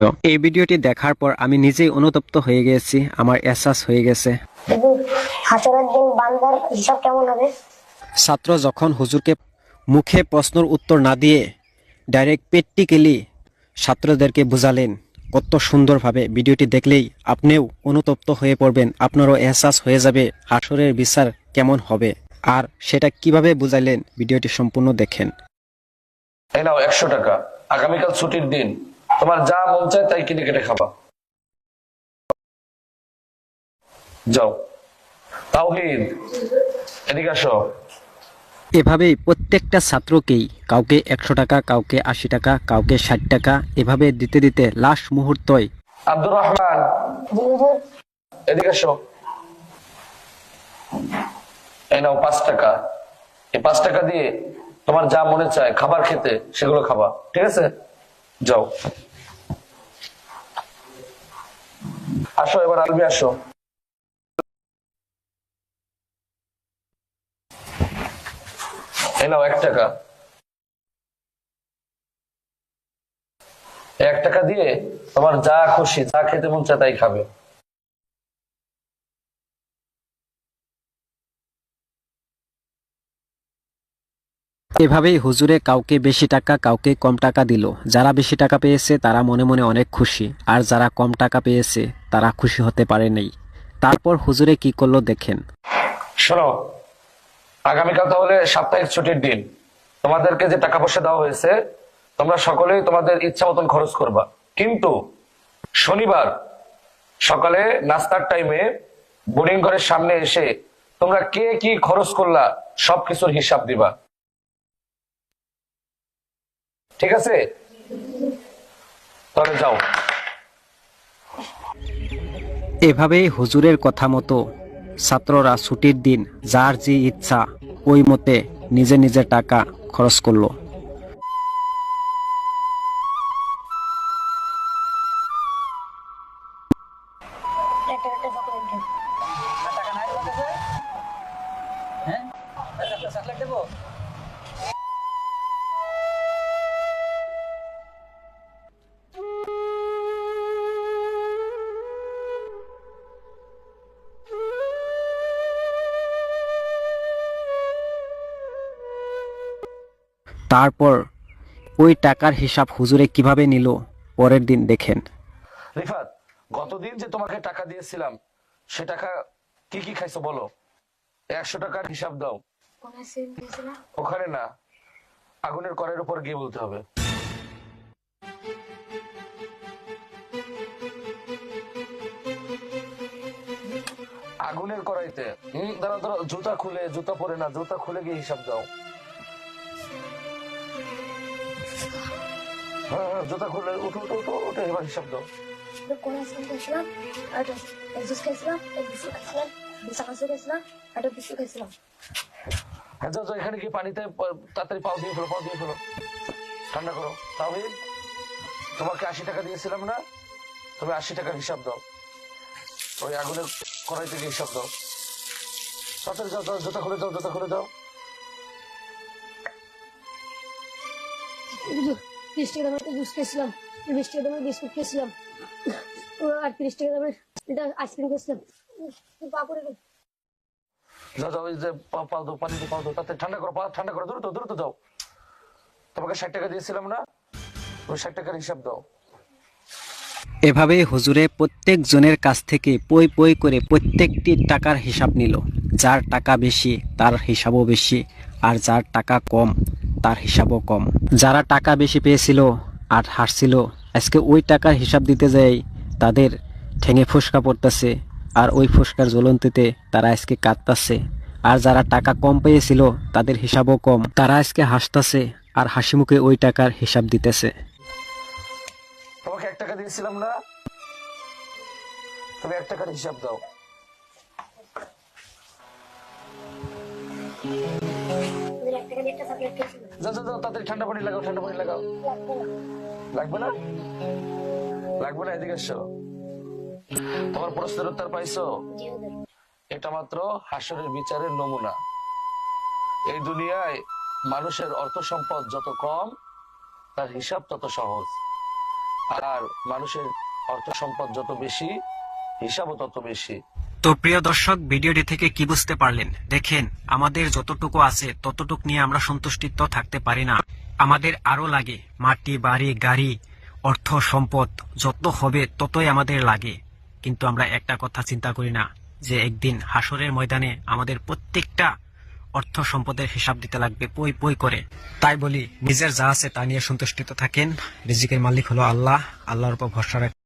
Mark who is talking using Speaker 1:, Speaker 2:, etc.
Speaker 1: এই ভিডিওটি দেখার পর আমি নিজেই অনুতপ্ত হয়ে গেছি আমার এহসাস হয়ে গেছে। ছাত্র যখন হুজুরকে মুখে প্রশ্নের উত্তর না দিয়ে ডাইরেক্ট প্র্যাকটিক্যালি ছাত্রদেরকে বুঝালেন কত সুন্দরভাবে ভিডিওটি দেখলেই আপনিও অনুতপ্ত হয়ে পড়বেন আপনারও এহসাস হয়ে যাবে হাসরের বিচার কেমন হবে আর সেটা কীভাবে বুঝাইলেন ভিডিওটি সম্পূর্ণ দেখেন।
Speaker 2: একশো টাকা। আগামীকাল ছুটির দিন। তোমার যা মন চায় তাই কিনে কেটে খাবা। যাও। তাওহিদ এদিকে আসো।
Speaker 1: এভাবেই প্রত্যেকটা ছাত্রকেই কাউকে একশো টাকা কাউকে আশি টাকা কাউকে ষাট টাকা এভাবে দিতে দিতে লাস্ট মুহূর্তয়
Speaker 2: আব্দুর রহমান এদিকে আসো। এই নাও পাঁচ টাকা। এই পাঁচ টাকা দিয়ে তোমার যা মনে চায় খাবার খেতে সেগুলো খাবা ঠিক আছে? যাও। আসো, এবার আলবি আসো। এলাও এক টাকা। এক টাকা দিয়ে তোমার যা খুশি, যা খেতে মন চায় তাই খাবে।
Speaker 1: এভাবেই হুজুরে কাউকে বেশি টাকা, কাউকে কম টাকা দিল। যারা বেশি টাকা পেয়েছে, তারা মনে মনে অনেক খুশি। আর যারা কম টাকা পেয়েছে, তারা খুশি হতে পারে নাই। তারপর হুজুরে কি করল দেখেন।
Speaker 2: শোনো, আগামীকাল তাহলে সাপ্তাহিক ছুটির দিন। তোমাদেরকে যে টাকা পয়সা দেওয়া হয়েছে, তোমরা সকলেই তোমাদের ইচ্ছা মতন খরচ করবা। কিন্তু শনিবার সকালে নাস্তার টাইমে বোর্ডিং ঘরের সামনে এসে তোমরা কে কি খরচ করলা, সবকিছুর হিসাব দিবা। ঠিক আছে? তাহলে যাও।
Speaker 1: এভাবেই হুজুরের কথা মতো ছাত্ররা ছুটির দিন যার যে ইচ্ছা ওই মতে নিজে নিজে টাকা খরচ করল। তারপর ওই টাকার হিসাব হুজুরে কীভাবে নিল? পরের দিন দেখেন।
Speaker 2: রিফাত, গতদিন যে তোমাকে টাকা দিয়েছিলাম, সে টাকা কি কি খাইছো বলো? একশো টাকার হিসাব দাও। ওখানে না, আগুনের করের উপর গিয়ে বলতে হবে। আগুনের কড়াইতে, হম দাঁড়া দাঁড়া জুতা খুলে, জুতা পরে না, জুতা খুলে গিয়ে হিসাব দাও। জুতা খুলে উঠো উঠো উঠো উঠে এবার হিসাব দাও।
Speaker 3: কোন সিম দিয়েছিলাম আর এক জুস খাইছিলাম এক বিস্কুট খাইছিলাম বিশা কাঁচু খাইছিলাম আর একটা বিস্কুট
Speaker 2: হ্যাঁ যাও এখানে কি পানিতে তাড়াতাড়ি পাও দিয়ে ফেলো পাও দিয়ে ফেলো। ঠান্ডা করো। তাহিদ তোমাকে আশি টাকা দিয়েছিলাম না? তুমি আশি টাকার হিসাব দাও। ওই আগুনের কড়াই থেকে হিসাব দাও। তাড়াতাড়ি যাও যাও জুতা খুলে যাও জুতা খুলে যাও
Speaker 3: তিরিশ টাকা দামের একটা জুস খাইছিলাম বিশ টাকা দামের বিস্কুট খাইছিলাম আর তিরিশ টাকা দামের এটা আইসক্রিম
Speaker 2: যাও যাও ওই যে পা- পাও দাও পানিতে পাও দাও তাতে ঠান্ডা করো পা ঠান্ডা করো দ্রুত দ্রুত যাও। তোমাকে ষাট টাকা দিয়েছিলাম না? ওই ষাট টাকার হিসাব দাও।
Speaker 1: এভাবে হুজুরে প্রত্যেক জনের কাছ থেকে পই পই করে প্রত্যেকটি টাকার হিসাব নিল। যার টাকা বেশি তার হিসাবও বেশি আর যার টাকা কম তার হিসাবও কম। যারা টাকা বেশি পেয়েছিল আর হারছিল, আজকে ওই টাকার হিসাব দিতে যাই, তাদের ঠেঙে ফুসকা পড়তেছে, আর ওই ফুসকার জ্বলন্তিতে তারা আজকে কাঁদতাছে। আর যারা টাকা কম পেয়েছিল, তাদের হিসাবও কম। তারা আজকে হাসতাছে আর হাসি মুখে ওই টাকার হিসাব দিতেছে।
Speaker 2: দাও। যাও যাও যাও, তাড়াতাড়ি ঠান্ডা পানি লাগাও, ঠান্ডা পানি লাগাও। লাগবে না? লাগবে না, এদিকে এসো। তোমার প্রশ্নের উত্তর পাইছো? এটা মাত্র হাসরের বিচারের নমুনা। এই দুনিয়ায় মানুষের অর্থ সম্পদ যত কম, তার হিসাব তত সহজ। আর মানুষের অর্থ সম্পদ যত বেশি, হিসাবও তত বেশি।
Speaker 1: তো প্রিয় দর্শক, ভিডিওটি থেকে কি বুঝতে পারলেন? দেখেন, আমাদের যতটুকু আছে, ততটুক নিয়ে আমরা সন্তুষ্টিত থাকতে পারি না। আমাদের আরও লাগে মাটি, বাড়ি, গাড়ি, অর্থ, সম্পদ, যত হবে ততই আমাদের লাগে। কিন্তু আমরা একটা কথা চিন্তা করি না, যে একদিন হাসরের ময়দানে আমাদের প্রত্যেকটা অর্থ সম্পদের হিসাব দিতে লাগবে, পই পই করে। তাই বলি, নিজের যা আছে তা নিয়ে সন্তুষ্টিত থাকেন। রিজিকের মালিক হলো আল্লাহ। আল্লাহর উপর ভরসা